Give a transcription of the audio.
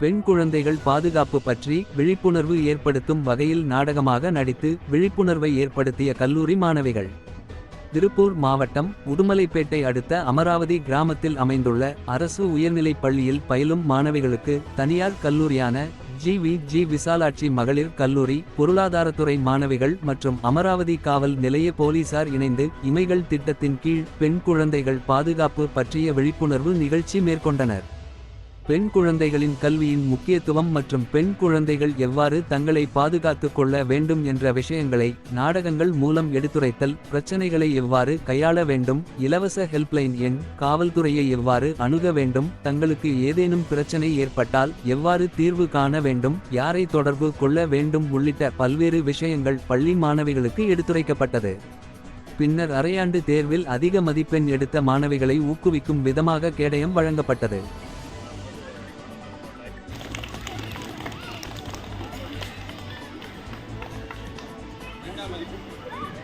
பெண் குழந்தைகள் பாதுகாப்பு பற்றி விழிப்புணர்வு ஏற்படுத்தும் வகையில் நாடகமாக நடித்து விழிப்புணர்வை ஏற்படுத்திய கல்லூரி மாணவிகள். திருப்பூர் மாவட்டம் உடுமலைப்பேட்டை அடுத்த அமராவதி கிராமத்தில் அமைந்துள்ள அரசு உயர்நிலைப் பள்ளியில் பயிலும் மாணவிகளுக்கு தனியார் கல்லூரியான ஜி வி ஜி விசாலாட்சி மகளிர் கல்லூரி பொருளாதாரத்துறை மாணவிகள் மற்றும் அமராவதி காவல் நிலைய போலீசார் இணைந்து இமைகள் திட்டத்தின் கீழ் பெண் குழந்தைகள் பாதுகாப்பு பற்றிய விழிப்புணர்வு நிகழ்ச்சி மேற்கொண்டனர். பெண் குழந்தைகளின் கல்வியின் முக்கியத்துவம் மற்றும் பெண் குழந்தைகள் எவ்வாறு தங்களை பாதுகாத்துக் கொள்ள வேண்டும் என்ற விஷயங்களை நாடகங்கள் மூலம் எடுத்துரைத்தல் பிரச்சனைகளை எவ்வாறு கையாள வேண்டும் இலவச ஹெல்ப்லைன் எண் காவல்துறையை எவ்வாறு அணுக வேண்டும் தங்களுக்கு ஏதேனும் பிரச்சனை ஏற்பட்டால் எவ்வாறு தீர்வு காண வேண்டும் யாரை தொடர்பு கொள்ள வேண்டும் உள்ளிட்ட பல்வேறு விஷயங்கள் பள்ளி மாணவிகளுக்கு எடுத்துரைக்கப்பட்டது. பின்னர் அரையாண்டு தேர்வில் அதிக மதிப்பெண் எடுத்த மாணவிகளை ஊக்குவிக்கும் விதமாக கேடயம் வழங்கப்பட்டது. Yeah, maybe.